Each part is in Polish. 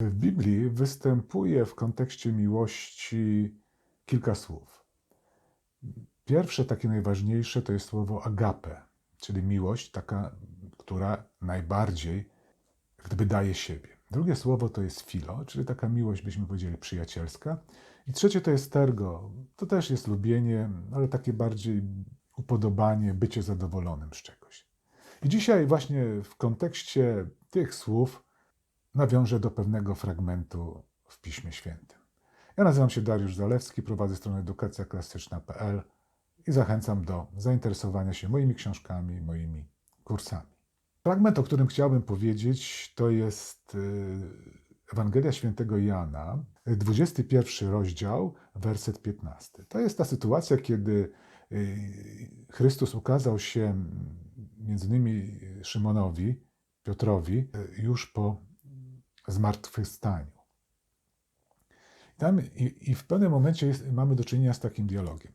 W Biblii występuje w kontekście miłości kilka słów. Pierwsze, takie najważniejsze, to jest słowo agape, czyli miłość, taka, która najbardziej gdyby daje siebie. Drugie słowo to jest filo, czyli taka miłość, byśmy powiedzieli, przyjacielska. I trzecie to jest tergo. To też jest lubienie, ale takie bardziej upodobanie, bycie zadowolonym z czegoś. I dzisiaj właśnie w kontekście tych słów nawiążę do pewnego fragmentu w Piśmie Świętym. Ja nazywam się Dariusz Zalewski, prowadzę stronę edukacjaklasyczna.pl i zachęcam do zainteresowania się moimi książkami, moimi kursami. Fragment, o którym chciałbym powiedzieć, to jest y, Ewangelia Świętego Jana, 21 rozdział, werset 15. To jest ta sytuacja, kiedy y, Chrystus ukazał się między innymi Szymonowi, Piotrowi, y, już po zmartwychwstaniu. Tam i, i w pewnym momencie jest, mamy do czynienia z takim dialogiem.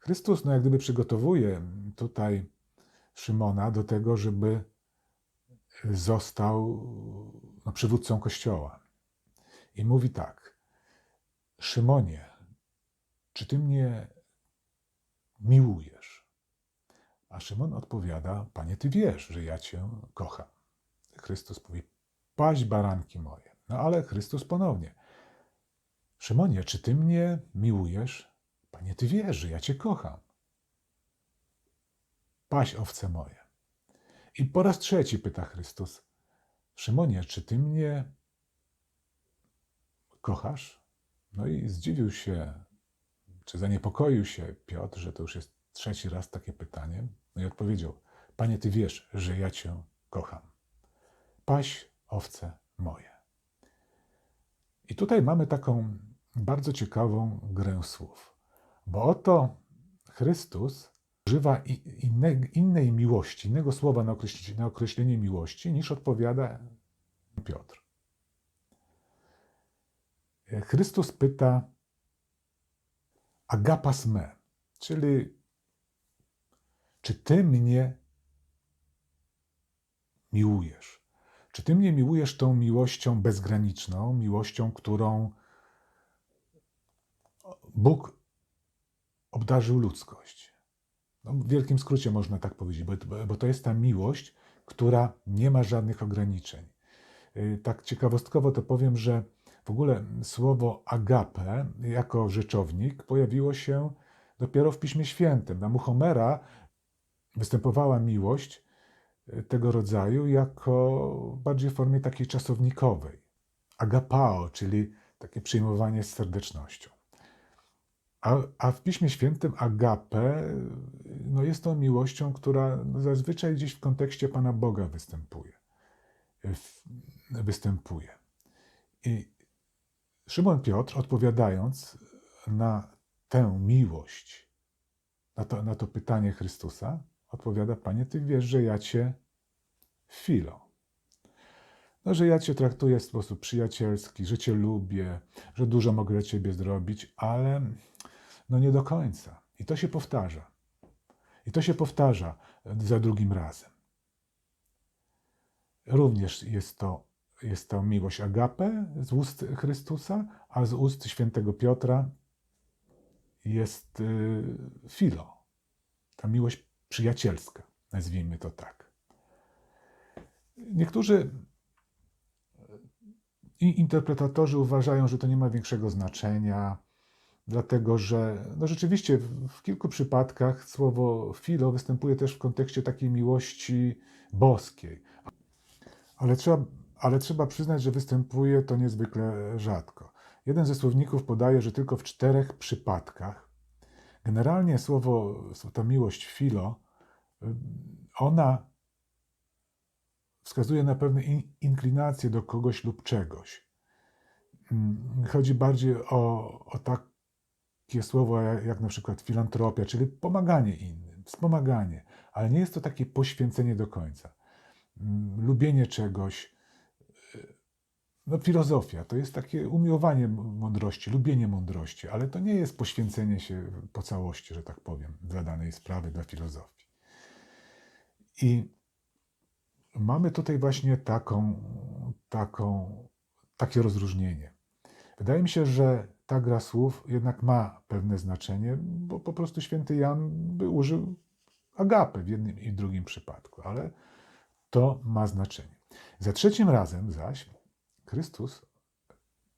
Chrystus, no jak gdyby przygotowuje tutaj Szymona do tego, żeby został no, przywódcą Kościoła. I mówi tak: Szymonie, czy ty mnie miłujesz? A Szymon odpowiada: Panie, ty wiesz, że ja cię kocham. Chrystus mówi: Paść baranki moje. No ale Chrystus ponownie: Szymonie, czy ty mnie miłujesz? Panie, ty wiesz, że ja cię kocham. Paść owce moje. I po raz trzeci pyta Chrystus: Szymonie, czy ty mnie kochasz? No i zdziwił się, czy zaniepokoił się Piotr, że to już jest trzeci raz takie pytanie. No i odpowiedział: Panie, ty wiesz, że ja cię kocham. Paś owce moje. I tutaj mamy taką bardzo ciekawą grę słów, bo oto Chrystus używa inne, innej miłości, innego słowa na określenie, na określenie miłości, niż odpowiada Piotr. Chrystus pyta agapas me, czyli czy ty mnie miłujesz? Czy ty mnie miłujesz tą miłością bezgraniczną, miłością, którą Bóg obdarzył ludzkość? No, w wielkim skrócie można tak powiedzieć, bo, bo to jest ta miłość, która nie ma żadnych ograniczeń. Yy, Tak ciekawostkowo to powiem, że w ogóle słowo agape jako rzeczownik pojawiło się dopiero w Piśmie Świętym. Tam u Homera występowała miłość tego rodzaju jako bardziej w formie takiej czasownikowej. Agapao, czyli takie przyjmowanie z serdecznością. A, a w Piśmie Świętym agape no jest tą miłością, która zazwyczaj gdzieś w kontekście Pana Boga występuje. Występuje. I Szymon Piotr, odpowiadając na tę miłość, na to, na to pytanie Chrystusa, odpowiada: Panie, Ty wiesz, że ja Cię filo. No, że ja Cię traktuję w sposób przyjacielski, że Cię lubię, że dużo mogę dla Ciebie zrobić, ale no nie do końca. I to się powtarza. I to się powtarza za drugim razem. Również jest to, jest to miłość agape z ust Chrystusa, a z ust świętego Piotra jest y, filo. Ta miłość przyjacielska, nazwijmy to tak. Niektórzy interpretatorzy uważają, że to nie ma większego znaczenia, dlatego że no rzeczywiście w kilku przypadkach słowo filo występuje też w kontekście takiej miłości boskiej. Ale trzeba, ale trzeba przyznać, że występuje to niezwykle rzadko. Jeden ze słowników podaje, że tylko w czterech przypadkach. Generalnie słowo, ta miłość filo, ona wskazuje na pewne inklinacje do kogoś lub czegoś. Chodzi bardziej o, o takie słowo jak, jak na przykład filantropia, czyli pomaganie innym, wspomaganie, ale nie jest to takie poświęcenie do końca. Lubienie czegoś, no filozofia to jest takie umiłowanie mądrości, lubienie mądrości, ale to nie jest poświęcenie się po całości, że tak powiem, dla danej sprawy, dla filozofii. I mamy tutaj właśnie taką, taką, takie rozróżnienie. Wydaje mi się, że ta gra słów jednak ma pewne znaczenie, bo po prostu święty Jan by użył agapy w jednym i drugim przypadku, ale to ma znaczenie. Za trzecim razem zaś Chrystus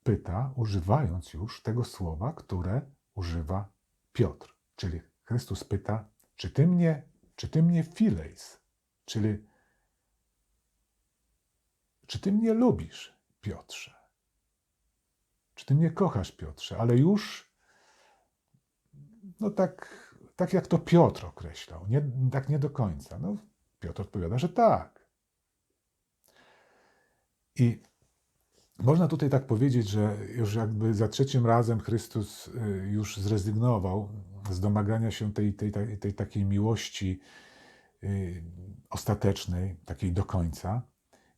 pyta, używając już tego słowa, które używa Piotr. Czyli Chrystus pyta, czy ty mnie, czy ty mnie fileis, czyli czy ty mnie lubisz, Piotrze? Czy ty mnie kochasz, Piotrze? Ale już, no tak, tak jak to Piotr określał, nie, tak nie do końca. No, Piotr odpowiada, że tak. I można tutaj tak powiedzieć, że już jakby za trzecim razem Chrystus y, już zrezygnował z domagania się tej, tej, tej, tej takiej miłości y, ostatecznej, takiej do końca,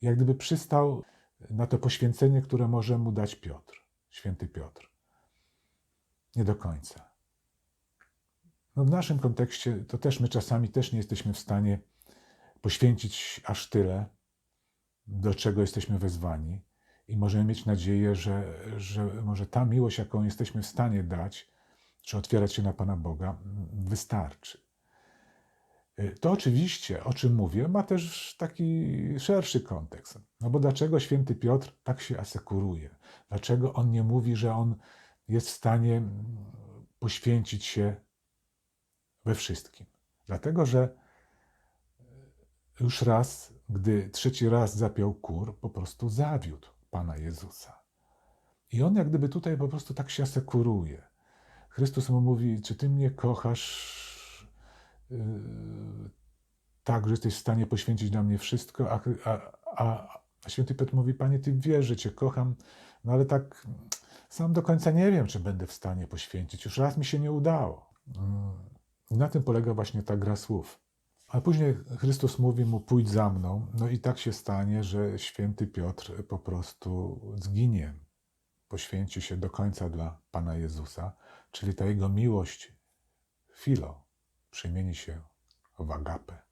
jak gdyby przystał na to poświęcenie, które może mu dać Piotr, święty Piotr. Nie do końca. No w naszym kontekście to też my czasami też nie jesteśmy w stanie poświęcić aż tyle, do czego jesteśmy wezwani. I możemy mieć nadzieję, że, że może ta miłość, jaką jesteśmy w stanie dać, czy otwierać się na Pana Boga, wystarczy. To oczywiście, o czym mówię, ma też taki szerszy kontekst. No bo dlaczego święty Piotr tak się asekuruje? Dlaczego on nie mówi, że on jest w stanie poświęcić się we wszystkim? Dlatego, że już raz, gdy trzeci raz zapiął kur, po prostu zawiódł Pana Jezusa. I on jak gdyby tutaj po prostu tak się asekuruje. Chrystus mu mówi, czy ty mnie kochasz yy, tak, że jesteś w stanie poświęcić dla mnie wszystko, a, a, a święty Piotr mówi, Panie, Ty wiesz, że Cię kocham, no ale tak sam do końca nie wiem, czy będę w stanie poświęcić. Już raz mi się nie udało. I na tym polega właśnie ta gra słów. A później Chrystus mówi mu: Pójdź za mną. No i tak się stanie, że święty Piotr po prostu zginie. Poświęci się do końca dla Pana Jezusa, czyli ta jego miłość, filo, przemieni się w agapę.